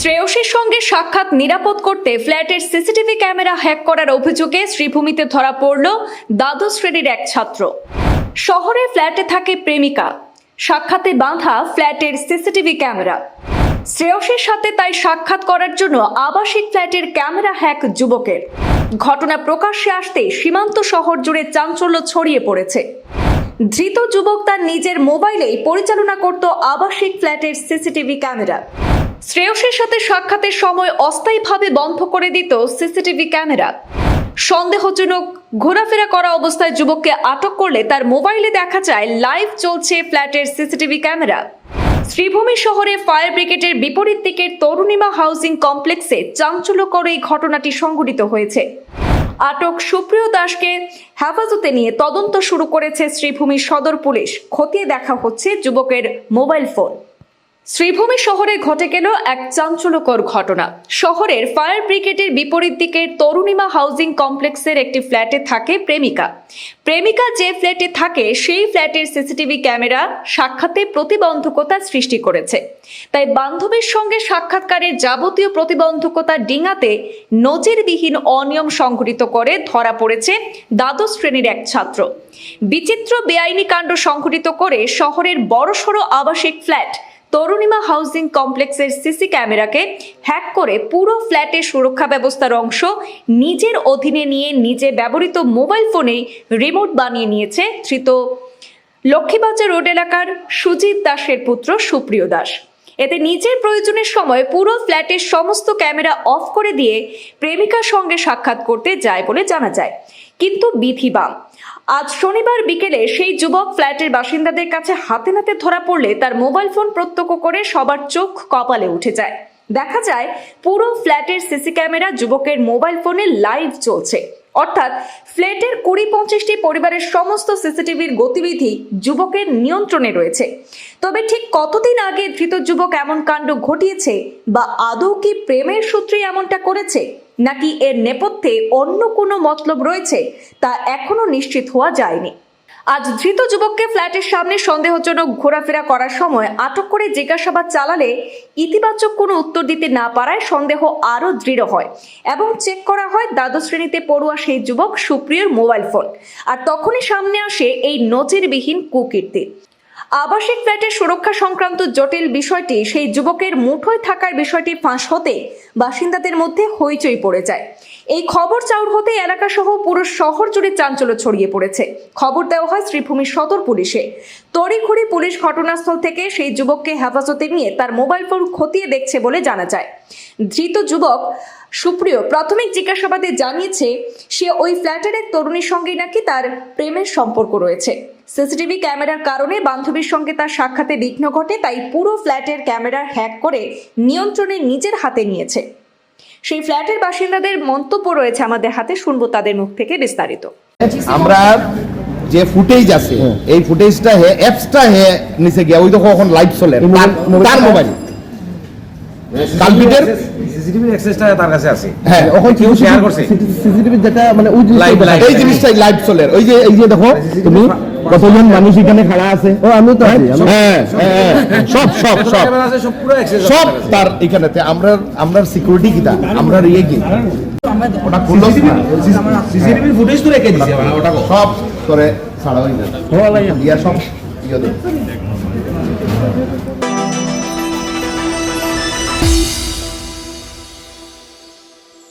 শ্রেয়সীর সঙ্গে সাক্ষাৎ নিরাপদ করতে ফ্ল্যাটের সিসিটিভি ক্যামেরা হ্যাক করার অভিযোগে শ্রীভূমিতে ধরা পড়ল দ্বাদশ শ্রেণির এক ছাত্র। শহরে ফ্ল্যাটে থাকে প্রেমিকা। সাক্ষাতে বাঁধা ফ্ল্যাটের সিসিটিভি ক্যামেরা। শ্রেয়সীর সাথে তাই সাক্ষাৎ করার জন্য আবাসিক ফ্ল্যাটের ক্যামেরা হ্যাক যুবকের। ঘটনা প্রকাশ্যে আসতে সীমান্ত শহর জুড়ে চাঞ্চল্য ছড়িয়ে পড়েছে। ধৃত যুবক তার নিজের মোবাইলেই পরিচালনা করত আবাসিক ফ্ল্যাটের সিসিটিভি ক্যামেরা। শ্রেয়সের সাথে সাক্ষাতের সময় অস্থায়ীভাবে বন্ধ করে দিত সিসিটিভি ক্যামেরা। সন্দেহজনক ঘোরাফেরা করা অবস্থায় যুবককে আটক করলে তার মোবাইলে দেখা যায়, লাইভ চলছে ফ্ল্যাটের সিসিটিভি ক্যামেরা। শ্রীভূমি শহরে ফায়ার ব্রিগেডের বিপরীত দিকের তরুণীমা হাউসিং কমপ্লেক্সে চাঞ্চল্যকর এই ঘটনাটি সংঘটিত হয়েছে। আটক সুপ্রিয় দাসকে হেফাজতে নিয়ে তদন্ত শুরু করেছে শ্রীভূমি সদর পুলিশ। খতিয়ে দেখা হচ্ছে যুবকের মোবাইল ফোন। শ্রীভূমি শহরে ঘটে গেল এক চাঞ্চল্যকর ঘটনা। শহরের ফায়ার ব্রিগেডের বিপরীত দিকের তরুণীমা হাউজিং কমপ্লেক্সের একটি ফ্ল্যাটে থাকে প্রেমিকা। প্রেমিকা যে ফ্ল্যাটে থাকে, সেই ফ্ল্যাটের সিসিটিভি ক্যামেরা, সাক্ষাতে প্রতিবন্ধকতা সৃষ্টি করেছে। তাই বান্ধবীর সঙ্গে সাক্ষাৎকারের যাবতীয় প্রতিবন্ধকতা ডিঙাতে নজিরবিহীন অনিয়ম সংঘটিত করে ধরা পড়েছে দ্বাদশ শ্রেণির এক ছাত্র। বিচিত্র বেআইনি কাণ্ড সংঘটিত করে শহরের বড়সড় আবাসিক ফ্ল্যাট তরুণীমা হাউজিং কমপ্লেক্সের সিসি ক্যামেরাকে হ্যাক করে পুরো ফ্ল্যাটের সুরক্ষা ব্যবস্থার অংশ নিজের অধীনে নিয়ে নিজে ব্যবহৃত মোবাইল ফোনেই রিমোট বানিয়ে নিয়েছে ধৃত লক্ষ্মীবাজার রোড এলাকার সুজিত দাসের পুত্র সুপ্রিয় দাস। এতে নিজের প্রয়োজনের সময় পুরো ফ্ল্যাটের সমস্ত ক্যামেরা অফ করে দিয়ে প্রেমিকার সঙ্গে সাক্ষাৎ করতে যায় বলে জানা যায়। কিন্তু বিধি বাম। আজ শনিবার বিকেলে সেই যুবক ফ্ল্যাটের বাসিন্দাদের কাছে হাতে নাতে ধরা পড়লে তার মোবাইল ফোন প্রত্যক্ষ করে সবার চোখ কপালে উঠে যায়। দেখা যায়, পুরো ফ্ল্যাটের সিসি ক্যামেরা যুবকের মোবাইল ফোনে লাইভ চলছে। অর্থাৎ ফ্ল্যাটের কুড়ি পঞ্চাশটি পরিবারের সমস্ত সিসিটিভির গতিবিধি যুবকের নিয়ন্ত্রণে রয়েছে। তবে ঠিক কতদিন আগে ধৃত যুবক এমন কাণ্ড ঘটিয়েছে বা আদৌ কি প্রেমের সূত্রে এমনটা করেছে? নাকি এর নেপথ্যে অন্য কোনো মতলব রয়েছে তা এখনও নিশ্চিত হওয়া যায়নি। আজ ধৃত যুবককে ফ্ল্যাটের সামনে সন্দেহজনক ঘোরাফেরা করার সময় আটক করে জিজ্ঞাসাবাদ চালালে ইতিবাচক কোনো উত্তর দিতে না পারায় সন্দেহ আরও দৃঢ় হয় এবং চেক করা হয় দ্বাদশ শ্রেণীতে পড়ুয়া সেই যুবক সুপ্রিয়র মোবাইল ফোন। আর তখনই সামনে আসে এই নজিরবিহীন কুকীর্তি। আবাসিক ফ্ল্যাটের সুরক্ষা সংক্রান্ত জটিল বিষয়টি সেই যুবকের মুঠোয় থাকার বিষয়টি ফাঁস হতে বাসিন্দাদের মধ্যে হইচই পড়ে যায়। এই খবর চাউর হতে এলাকাসহ পুরো শহর জুড়ে চাঞ্চল্য ছড়িয়ে পড়েছে। খবর দেওয়া হয় শ্রীভূমি সদর পুলিশে। তড়িঘড়ি পুলিশ ঘটনাস্থল থেকে সেই যুবককে হেফাজতে নিয়ে তার মোবাইল ফোন খতিয়ে দেখছে বলে জানা যায়। ধৃত যুবক সুপ্রিয় প্রাথমিক জিজ্ঞাসাবাদে জানিয়েছে সে ওই ফ্ল্যাটের এক তরুণীর সঙ্গেই নাকি তার প্রেমের সম্পর্ক রয়েছে। সিসিটিভি ক্যামেরার কারণে বান্ধবীর সঙ্গে তার সাক্ষাতে বিঘ্ন ঘটে তাই পুরো ফ্ল্যাটের ক্যামেরা হ্যাক করে নিয়ন্ত্রণে নিজের হাতে নিয়েছে। সেই ফ্ল্যাটের বাসিন্দাদের মন্তব্য রয়েছে আমাদের হাতে শুনব তাদের মুখ থেকে বিস্তারিত। আমরা যে ফুটেজ আছে এই ফুটেজটা হে অ্যাপসটা হে নিচে গিয়া ওই দেখো এখন লাইভ চলে। তার তার মোবাইল। কালপিটের সিসিটিভি অ্যাক্সেসটা তার কাছে আছে। হ্যাঁ। এখন কেউ শেয়ার করছে। সিসিটিভি যেটা মানে ওই জিনিসটা এই জিনিসটাই লাইভ চলে। ওই যে এই যে দেখো তুমি কতজন মানুষ এখানে খাড়া আছে? ও আমিও তো হ্যাঁ? হ্যাঁ, হ্যাঁ, সব সব সব। সব সব তার এখানেতে। আমরা আমরা সিকিউরিটি কিটা আমরা ইয়ে কি? ওটা খুললো সিসিটিভি ফুটেজ তো রেখে দিছে ওটা সব করে ছাড়া হয়ে যায় ও ভাই, ইয়া সব ইয়ে দেয়।